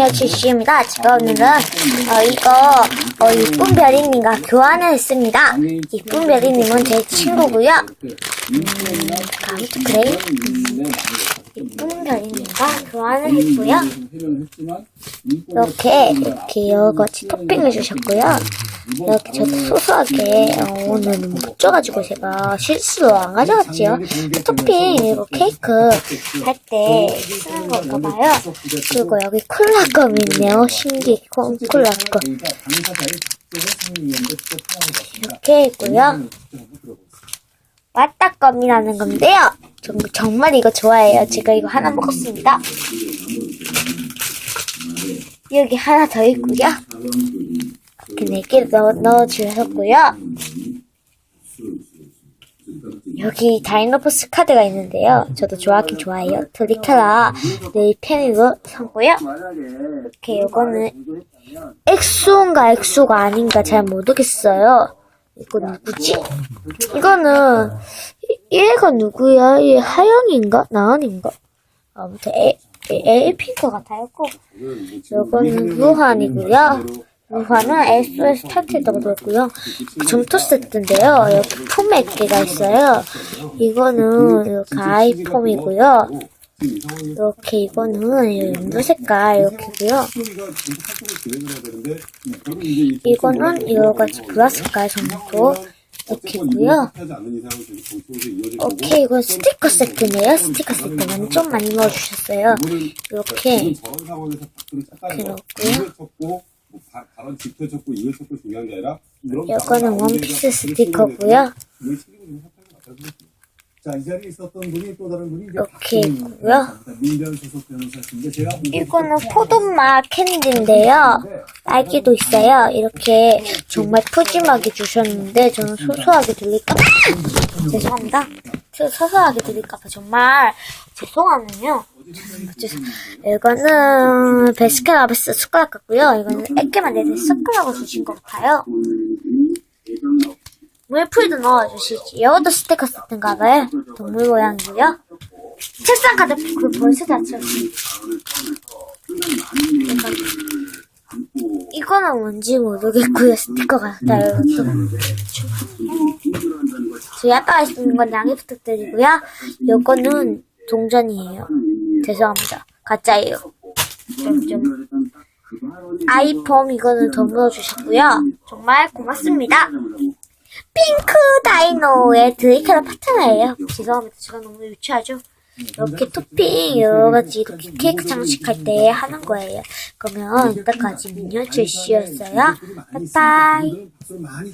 안녕하세요 지씨입니다. 제가 오늘은 어, 이거 어, 이쁜 별이님과 교환을 했습니다. 이쁜 별이님은 제 친구고요. 음, 가이드 그레이 이쁜 별이님과 교환을 했고요. 이렇게 이렇게 여러 가지 토핑을 주셨고요. 이렇게 저도 소소하게 어, 오늘은 못 줘가지고 제가 실수로 안 가져갔지요. 토핑 이거 케이크 할 때 쓰는 건가 봐요. 그리고 여기 콜라껌 있네요. 신기 콜- 콜라껌. 이렇게 있고요. 왔다껌이라는 건데요. 정, 정말 이거 좋아해요. 제가 이거 하나 먹었습니다. 여기 하나 더 있고요. 네 개를 넣어, 넣어주셨고요. 여기 다이노포스 카드가 있는데요. 저도 좋아하긴 좋아해요. 드리카라 네 펜으로 샀고요. 이렇게 요거는 엑소인가 엑소가 아닌가 잘 모르겠어요. 이거 누구지? 이거는 이- 얘가 누구야? 얘 하영인가? 나은인가? 아무튼 에, 에, 에이핀 것 같아요. 꼭. 요거는 루한이고요. 루한은 SOS 타트에 넣어뒀고요. 점토 세트인데요. 여기 폼몇 개가 있어요. 이거는 이렇게 아이폼이고요. 이렇게 이거는 이 연두 색깔 이렇게고요. 이거는 여러 가지 브라 색깔 점토 있고요. 오케이, 이건 스티커 세트네요. 스티커 세트는 좀 많이 넣어주셨어요. 이렇게 게 아니라 이거는 원피스 스티커고요. 자, 이 자리에 있었던 분이 또 다른 분이 이제 이렇게 있고요. 민변 소속 변호사신데 제가 이거는 포도맛 캔디인데요. 딸기도 있어요. 이렇게 정말 푸짐하게 주셨는데 저는 소소하게 들릴까 봐 죄송합니다. 저 소소하게 들릴까 봐 정말 죄송하네요. 죄송- 이거는 베스킨라빈스 숟가락 같고요. 이거는 내는 숟가락을 주신 것 같아요. 물풀도 넣어주시지. 이것도 스티커 세트인가 봐요. 동물 모양이고요. 책상 카드 그 벌써 다 채웠습니다. 이거는 뭔지 모르겠고요. 스티커 같아요. 이것도. 저희 아빠가 쓰는 건 양해 부탁드리고요. 요거는 동전이에요. 죄송합니다. 가짜예요. 좀, 좀. 아이폼 이거는 더 넣어주셨고요. 정말 고맙습니다. 핑크 다이노의 드레이크라 파트너예요. 죄송합니다. 제가 너무 유치하죠? 이렇게 토핑 여러 가지 이렇게 케이크 장식할 때 하는 거예요. 그러면 이때까지. 빠이빠이. 박수를 많이